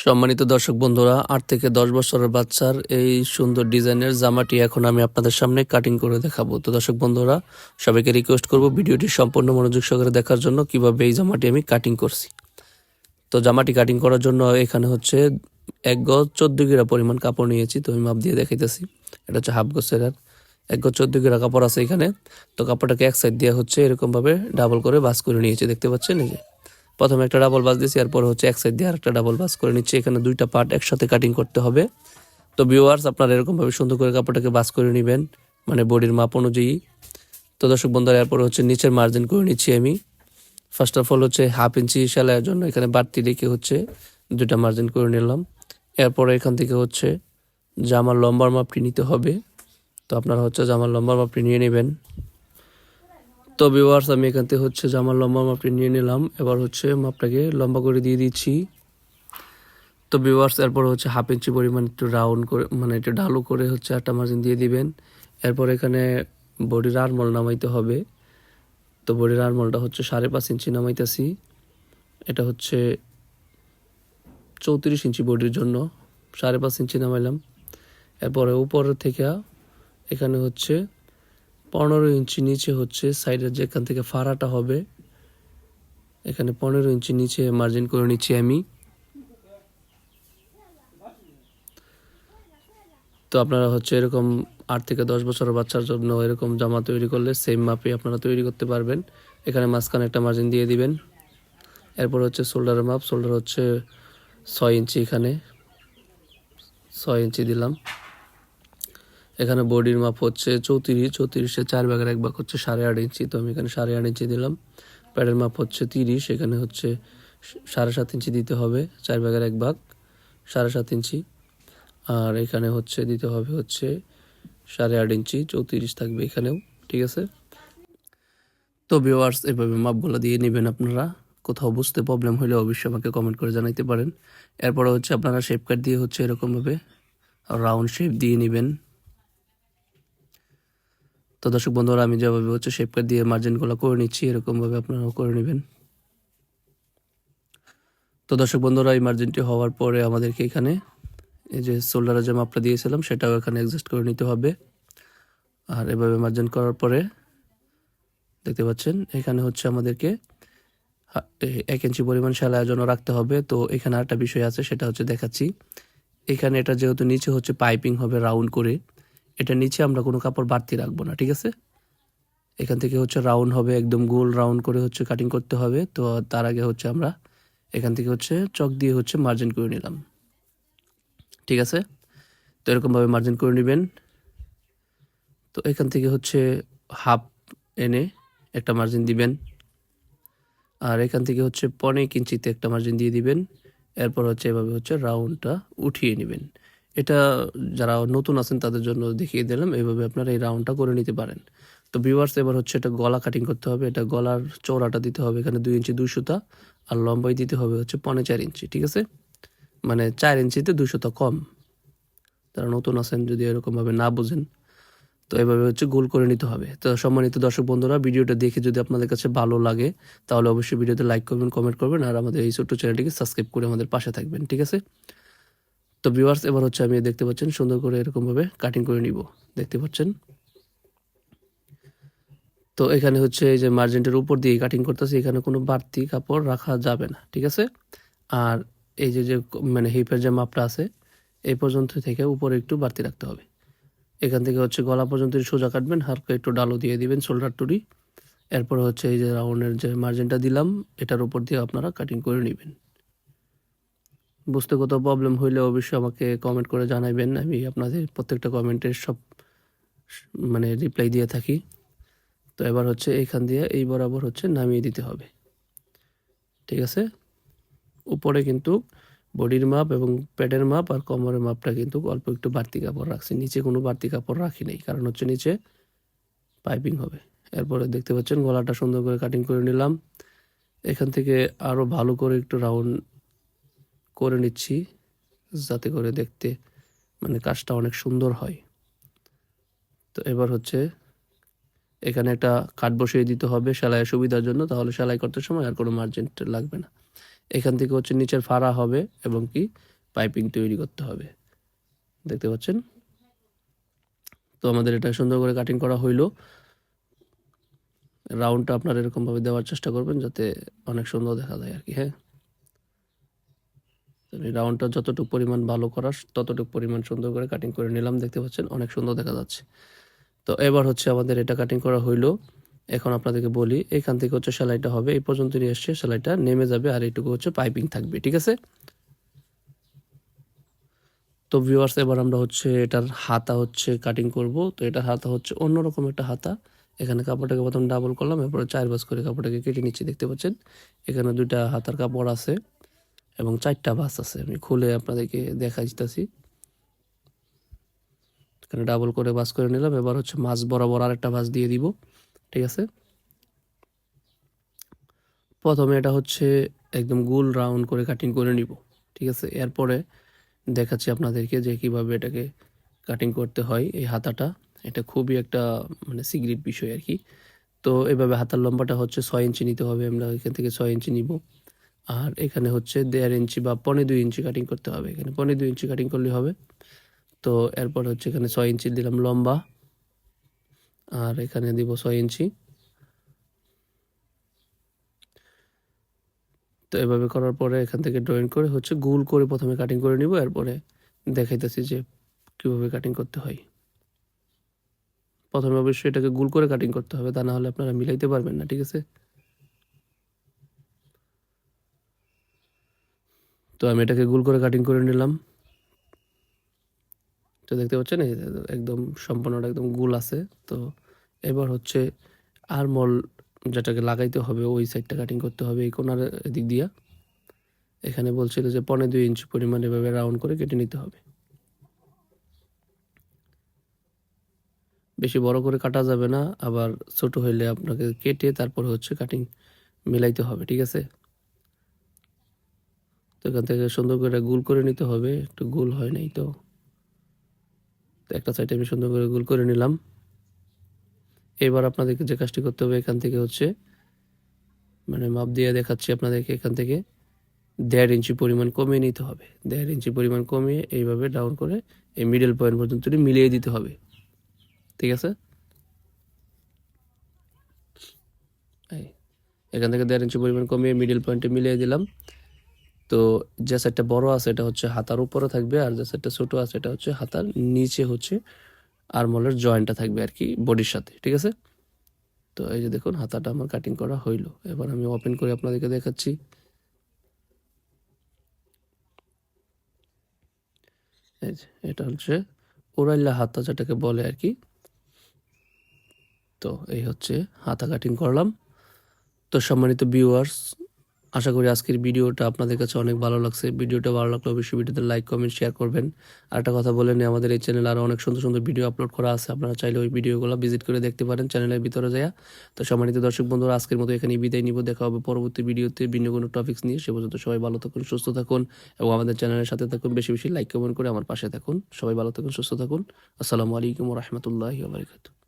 সম্মানিত দর্শক বন্ধুরা, আট থেকে দশ বছরের বাচ্চার এই সুন্দর ডিজাইনের জামাটি এখন আমি আপনাদের সামনে কাটিং করে দেখাবো। তো দর্শক বন্ধুরা, সবাইকে রিকোয়েস্ট করব ভিডিওটি সম্পূর্ণ মনোযোগ সহকারে দেখার জন্য কীভাবে এই জামাটি আমি কাটিং করছি। তো জামাটি কাটিং করার জন্য এখানে হচ্ছে এক গজ চোদ্দ গিরা পরিমাণ কাপড় নিয়েছি, তো আমি মাপ দিয়ে দেখাইতেছি। এটা হচ্ছে হাফ গোছের আর এক গজ চোদ্দ গিরা কাপড় আছে এখানে। তো কাপড়টাকে এক সাইড দিয়ে হচ্ছে এরকমভাবে ডাবল করে বাস করে নিয়েছি, দেখতে পাচ্ছেন এই যে? প্রথমে একটা ডাবল বাস দিয়েছি, এরপর হচ্ছে এক সাইড দিয়ে আরেকটা ডাবল বাস করে নিচ্ছি। এখানে দুইটা পার্ট একসাথে কাটিং করতে হবে। তো ভিউয়ার্স আপনারা এরকমভাবে সুন্দর করে কাপড়টাকে বাস করে নেবেন মানে বডির মাপ অনুযায়ী। তো দর্শক বন্ধুরা, এরপর হচ্ছে নিচের মার্জিন করে নিচ্ছি আমি। ফার্স্ট অফ অল হচ্ছে হাফ ইঞ্চি সেলাইয়ের জন্য এখানে বাড়তি রেখে হচ্ছে দুটা মার্জিন করে নিলাম। এরপর এখান থেকে হচ্ছে জামার লম্বার মাপটি নিতে হবে। তো আপনারা হচ্ছে জামার লম্বার মাপটি নিয়ে নেবেন। তো ভিউয়ার্স আমি এখান থেকে হচ্ছে জামার লম্বা মাপটি নিয়ে নিলাম। এবার হচ্ছে মাপটাকে লম্বা করে দিয়ে দিচ্ছি। তো ভিউয়ার্স এরপর হচ্ছে হাফ ইঞ্চি পরিমাণ একটু রাউন্ড করে মানে একটু ঢালু করে হচ্ছে একটা মার্জিন দিয়ে দিবেন। এরপর এখানে বডির আরমল নামাইতে হবে। তো বডির আরমলটা হচ্ছে সাড়ে পাঁচ ইঞ্চি নামাইতেছি। এটা হচ্ছে চৌত্রিশ ইঞ্চি বডির জন্য, সাড়ে পাঁচ ইঞ্চি নামাইলাম। এরপরে উপর থেকে এখানে হচ্ছে পনেরো ইঞ্চি নিচে হচ্ছে সাইডের যেখান থেকে ফাড়াটা হবে, এখানে পনেরো ইঞ্চি নিচে মার্জিন করে নিচ্ছি আমি। তো আপনারা হচ্ছে এরকম আট থেকে দশ বছরের বাচ্চার জন্য এরকম জামা তৈরি করলে সেম মাপে আপনারা তৈরি করতে পারবেন। এখানে মাঝখানে একটা মার্জিন দিয়ে দিবেন। এরপর হচ্ছে শোল্ডারের মাপ শোল্ডার হচ্ছে ছয় ইঞ্চি এখানে। ছয় ইঞ্চি দিলাম। এখানে বডির মাপ হচ্ছে চৌত্রিশ, চৌত্রিশে চার ভাগের এক ভাগ হচ্ছে সাড়ে আট ইঞ্চি। তো আমি এখানে সাড়ে আট ইঞ্চি দিলাম। প্যাডের মাপ হচ্ছে তিরিশ, এখানে হচ্ছে সাড়ে সাত ইঞ্চি দিতে হবে, চার ভাগের এক ভাগ, সাড়ে সাত ইঞ্চি। আর এখানে হচ্ছে দিতে হবে হচ্ছে সাড়ে আট ইঞ্চি, চৌত্রিশ থাকবে এখানেও, ঠিক আছে? তো ভিওয়ার্স এভাবে মাপ মাপগুলো দিয়ে নেবেন আপনারা। কোথাও বুঝতে প্রবলেম হলে অবশ্যই আমাকে কমেন্ট করে জানাইতে পারেন। এরপরে হচ্ছে আপনারা শেপ কাট দিয়ে হচ্ছে এরকমভাবে রাউন্ড শেপ দিয়ে নেবেন। তো দর্শক বন্ধুরা, আমি যেভাবে হচ্ছে শেপ দিয়ে মার্জিনগুলো করে নিচ্ছি, এরকমভাবে আপনারাও করে নেবেন। তো দর্শক বন্ধুরা, এই মার্জিনটি হওয়ার পরে আমাদেরকে এখানে এই যে শোল্ডারে যে মাপটা দিয়েছিলাম, সেটাও এখানে অ্যাডজাস্ট করে নিতে হবে। আর এভাবে মার্জিন করার পরে দেখতে পাচ্ছেন, এখানে হচ্ছে আমাদেরকে এক ইঞ্চি পরিমাণ সেলাইয়ের জন্য রাখতে হবে। তো এখানে একটা বিষয় আছে, সেটা হচ্ছে দেখাচ্ছি। এখানে এটা যেহেতু নিচে হচ্ছে পাইপিং হবে রাউন্ড করে এটা নিচে আমরা কোনো কাপড় বাড়তি রাখব না, ঠিক আছে? এখান থেকে হচ্ছে রাউন্ড হবে, একদম গোল রাউন্ড করে হচ্ছে কাটিং করতে হবে। তো তার আগে হচ্ছে আমরা এখান থেকে হচ্ছে চক দিয়ে হচ্ছে মার্জিন করে নিলাম। ঠিক আছে? তো এরকমভাবে মার্জিন করে নেবেন। তো এখান থেকে হচ্ছে হাফ এনে একটা মার্জিন দিবেন। আর এখান থেকে হচ্ছে পনেরো ইঞ্চিতে একটা মার্জিন দিয়ে দিবেন। এরপর হচ্ছে এভাবে হচ্ছে রাউন্ডটা উঠিয়ে নেবেন। এটা যারা নতুন আছেন তাদের জন্য দেখিয়ে দিলাম এইভাবে আপনারা এই রাউন্ডটা করে নিতে পারেন। তো ভিউয়ার্স এবার হচ্ছে এটা গলা কাটিং করতে হবে, এটা গলার চৌড়াটা দিতে হবে, এখানে দুই ইঞ্চি দুই সুতা, আর লম্বাই দিতে হবে হচ্ছে পনে চার ইঞ্চি, ঠিক আছে? মানে চার ইঞ্চিতে দুই সুতা কম। যারা নতুন আছেন, যদি এরকমভাবে না বোঝেন, তো এভাবে হচ্ছে গোল করে নিতে হবে। তো সম্মানিত দর্শক বন্ধুরা, ভিডিওটা দেখে যদি আপনাদের কাছে ভালো লাগে, তাহলে অবশ্যই ভিডিওতে লাইক করবেন কমেন্ট করবেন, আর আমাদের এই ছোট্ট চ্যানেলটিকে সাবস্ক্রাইব করে আমাদের পাশে থাকবেন, ঠিক আছে? তো ভিউয়ার্স এবার হচ্ছে আমি দেখতে পাচ্ছেন, সুন্দর করে এরকমভাবে কাটিং করে নিব। দেখতে পাচ্ছেন? তো এখানে হচ্ছে এই যে মার্জেন্টের উপর দিয়ে কাটিং করতেছি, এখানে কোনো বাড়তি কাপড় রাখা যাবে না, ঠিক আছে? আর এই যে যে মানে হিপের যে মাপটা আছে এই পর্যন্ত থেকে উপরে একটু বাড়তি রাখতে হবে। এখান থেকে হচ্ছে গলা পর্যন্ত সোজা কাটবেন, হালকা একটু ডালো দিয়ে দিবেন শোল্ডার টুরি এরপর হচ্ছে এই যে রাউন্ডের যে মার্জিনটা দিলাম, এটার উপর দিয়ে আপনারা কাটিং করে নেবেন। বুঝতে কোথাও প্রবলেম হইলে অবশ্যই আমাকে কমেন্ট করে জানাবেন আমি আপনাদের প্রত্যেকটা কমেন্টের সব মানে রিপ্লাই দিয়ে থাকি। তো এবার হচ্ছে এইখান দিয়ে এই বরাবর হচ্ছে নামিয়ে দিতে হবে। ঠিক আছে? উপরে কিন্তু বডির মাপ এবং প্যাডের মাপ আর কোমরের মাপটা কিন্তু অল্প একটু বাড়তি কাপড় রাখছি। নিচে কোনো বাড়তি কাপড় রাখি নেই, কারণ হচ্ছে নিচে পাইপিং হবে। এরপরে দেখতে পাচ্ছেন, গলাটা সুন্দর করে কাটিং করে নিলাম। এখান থেকে আরও ভালো করে একটু রাউন্ড করে নিচ্ছি যাতে করে দেখতে মানে কাজটা অনেক সুন্দর হয়। তো এবার হচ্ছে এখানে একটা কাঠ বসিয়ে দিতে হবে সেলাইয়ের সুবিধার জন্য, তাহলে সেলাই করতে সময় আর কোনো মার্জেন্ট লাগবে না। এখান থেকে হচ্ছে নিচের ফাড়া হবে এবং কি পাইপিং তৈরি করতে হবে। দেখতে পাচ্ছেন? তো আমাদের এটা সুন্দর করে কাটিং করা হইল। রাউন্ডটা আপনার এরকমভাবে দেওয়ার চেষ্টা করবেন যাতে অনেক সুন্দর দেখা যায় আর কি হ্যাঁ? রাউন্ডটা যতটুকু পরিমাণ ভালো করার, ততটুকু পরিমাণ সুন্দর করে কাটিং করে নিলাম। দেখতে পাচ্ছেন, অনেক সুন্দর দেখা যাচ্ছে। তো এবার হচ্ছে আমাদের এটা কাটিং করা হইল। এখন আপনাদেরকে বলি, এখান থেকে হচ্ছে সেলাইটা হবে। এই পর্যন্ত নিয়ে এসছে, সেলাইটা নেমে যাবে আর এইটুকু হচ্ছে পাইপিং থাকবে, ঠিক আছে? তো ভিউয়ার্স এবার আমরা হচ্ছে এটার হাতা হচ্ছে কাটিং করব। তো এটার হাতা হচ্ছে অন্যরকম একটা হাতা। এখানে কাপড়টাকে প্রথম ডাবল করলাম, এরপরে চার বাস করে কাপড়টাকে কেটে নিচ্ছি, দেখতে পাচ্ছেন? এখানে দুইটা হাতার কাপড় আছে। এবং চারটা বাস আছে। আমি খুলে আপনাদেরকে দেখা দিতেছি। এখানে ডাবল করে বাস করে নিলাম। এবার হচ্ছে মাছ বরাবর আরেকটা বাস দিয়ে দিব। ঠিক আছে? প্রথমে এটা হচ্ছে একদম গোল রাউন্ড করে কাটিং করে নিব। ঠিক আছে? এরপরে দেখাচ্ছি আপনাদেরকে যে কীভাবে এটাকে কাটিং করতে হয় এই হাতাটা। এটা খুবই একটা মানে সিক্রেট বিষয় আর কি। তো এভাবে হাতার লম্বাটা হচ্ছে ছয় ইঞ্চি নিতে হবে। আমরা এখান থেকে ছয় ইঞ্চি নিব। আর এখানে হচ্ছে দেড় ইঞ্চি বা পনেরো দুই ইঞ্চি কাটিং করতে হবে। এখানে পনেরো দুই ইঞ্চি কাটিং করলে হবে। তো এরপর হচ্ছে এখানে ছয় ইঞ্চি দিলাম লম্বা। আর এখানে দিব ছয় ইঞ্চি। তো এভাবে করার পরে এখান থেকে ড্রয়িং করে হচ্ছে গোল করে প্রথমে কাটিং করে নিব। এরপরে দেখাইতেছি যে কীভাবে কাটিং করতে হয়। প্রথমে অবশ্যই এটাকে গোল করে কাটিং করতে হবে, তা না হলে আপনারা মিলাইতে পারবেন না, ঠিক আছে? তো আমি এটাকে গোল করে কাটিং করে নিলাম। তো দেখতে পাচ্ছেন এই একদম সম্পূর্ণটা একদম গোল আছে। তো এবার হচ্ছে আর মল যেটাকে লাগাইতে হবে, ওই সাইডটা কাটিং করতে হবে এই কোনার দিক দিয়া। এখানে বলছিল যে পনেরো দুই ইঞ্চি পরিমাণ এভাবে রাউন্ড করে কেটে নিতে হবে। বেশি বড় করে কাটা যাবে না, আবার ছোট হইলে আপনাকে কেটে তারপরে হচ্ছে কাটিং মিলাইতে হবে, ঠিক আছে? তো এখান থেকে সুন্দর করে গোল করে নিতে হবে। একটু গোল হয় নাই তো। তো একটা সাইডে আমি সুন্দর করে গোল করে নিলাম। এবার আপনাদেরকে যে কাজটি করতে হবে এখান থেকে হচ্ছে মানে মাপ দিয়ে দেখাচ্ছি আপনাদেরকে এখান থেকে। দেড় ইঞ্চি পরিমাণ কমিয়ে নিতে হবে। দেড় ইঞ্চি পরিমাণ কমিয়ে এইভাবে ডাউন করে এই মিডল পয়েন্ট পর্যন্ত মিলিয়ে দিতে হবে। ঠিক আছে? এখান থেকে দেড় ইঞ্চি পরিমাণ কমিয়ে মিডল পয়েন্টে মিলিয়ে দিলাম। তো যে সাইডটা বড় আছে, এটা হচ্ছে হাতার উপরে থাকবে, আর যে সাইডটা ছোট আছে, এটা হচ্ছে হাতার নিচে হচ্ছে আরমলের জয়েন্টটা থাকবে আর কি বডির সাথে, ঠিক আছে? তো এই যে দেখুন, হাতাটা আমার কাটিং করা হইল। এবার আমি ওপেন করে আপনাদেরকে দেখাচ্ছি। এই যে, এটা হচ্ছে ওরাইল্লা হাতা, যেটাকে বলে আর কি। তো এই হচ্ছে হাতা কাটিং করলাম। তো সম্মানিত ভিউয়ার্স আশা করি আজকের ভিডিওটা আপনাদের কাছে অনেক ভালো লাগছে। ভিডিওটা ভালো লাগলে অবশ্যই ভিডিওতে লাইক কমেন্ট শেয়ার করবেন। আর একটা কথা বলে নিই, আমাদের এই চ্যানেলে আরও অনেক সুন্দর সুন্দর ভিডিও আপলোড করা আছে। আপনারা চাইলে ওই ভিডিওগুলো ভিজিট করে দেখতে পারেন চ্যানেলের ভিতরে যায় তো সম্মানিত দর্শক বন্ধুরা, আজকের মতো এখানেই বিদায় নিব। দেখা হবে পরবর্তী ভিডিওতে ভিন্ন কোনো টপিক্স নিয়ে। সে পর্যন্ত সবাই ভালো থাকুন, সুস্থ থাকুন এবং আমাদের চ্যানেলের সাথে থাকুন। বেশি বেশি লাইক কমেন্ট করে আমার পাশে থাকুন। সবাই ভালো থাকুন, সুস্থ থাকুন। আসসালামু আলাইকুম রহমতুল্লাহ বারকাতুহ।